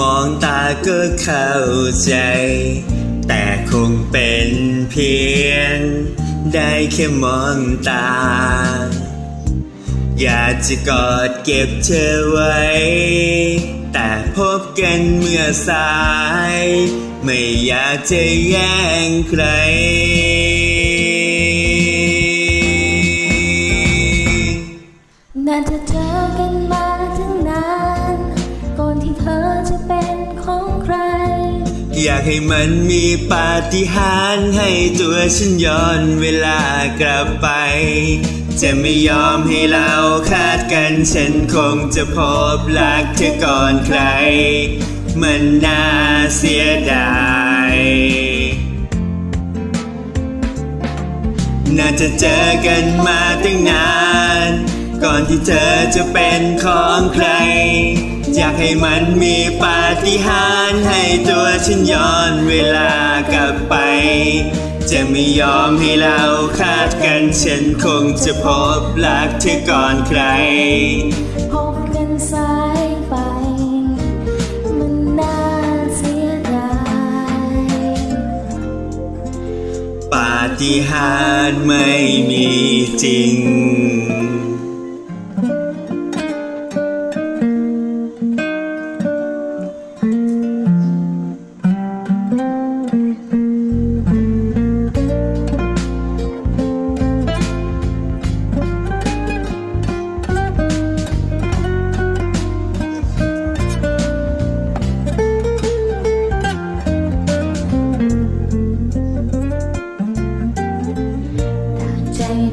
มองตาก็เข้าใจ แต่คงเป็นเพียง ได้แค่มองตา อยากจะกอดเก็บเธอไว้ แต่พบกันเมื่อสาย ไม่อยากจะแย่งใครนานจะเจอ อยากให้มันมีปาฏิหาริย์ให้ตัวฉันย้อนเวลากลับไป จะไม่ยอมให้เราคาดกันฉันคงจะพบรักเธอก่อนใคร มันน่าเสียดายน่าจะเจอกันมาตั้งนาน ก่อนที่เธอจะเป็นของใคร อยากให้มันมีปาฏิหาริย์ให้ตัวฉันย้อนเวลากลับไป จะไม่ยอมให้เราคาดกันฉันคงจะพบรักเธอก่อนใคร พบกันสายไป มันน่าเสียดายปาฏิหาริย์ไม่มีจริง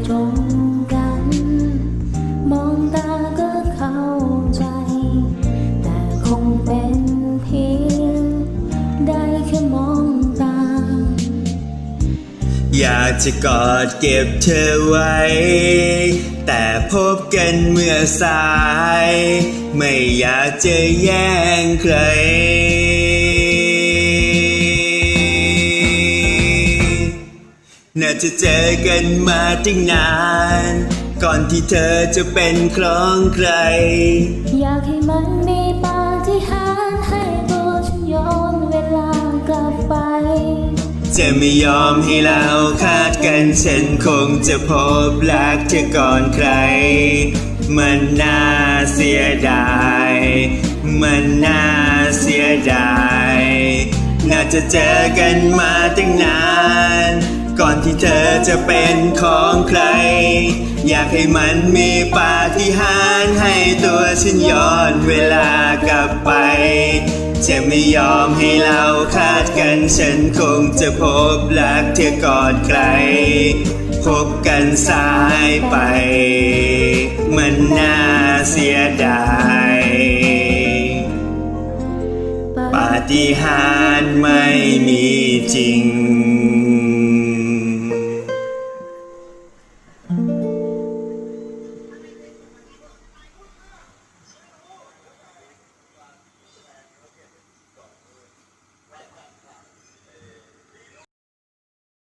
ตรงกัน มองตาก็เข้าใจ แต่คงเป็นเพียงได้แค่มองตา อยากจะกอดเก็บเธอไว้ แต่พบกันเมื่อสาย ไม่อยากจะแย่งใคร น่าจะเจอกันมาตั้งนาน ก่อนที่เธอจะเป็นของใคร อยากให้มันมีปาฏิหาริย์ให้ตัวฉันย้อนเวลากลับไป จะไม่ยอมให้เราคาดกันฉันคงจะพบรักเธอก่อนใคร มันน่าเสียดาย มันน่าเสียดาย น่าจะเจอกันมาตั้งนาน ก่อนที่เธอจะเป็นของใคร อยากให้มันมีปาฏิหาริย์ให้ตัวฉันย้อนเวลากลับไป จะไม่ยอมให้เราคาดกันฉันคงจะพบรักเธอก่อนใคร พบกันสายไป มันน่าเสียดายปาฏิหาริย์ไม่มีจริง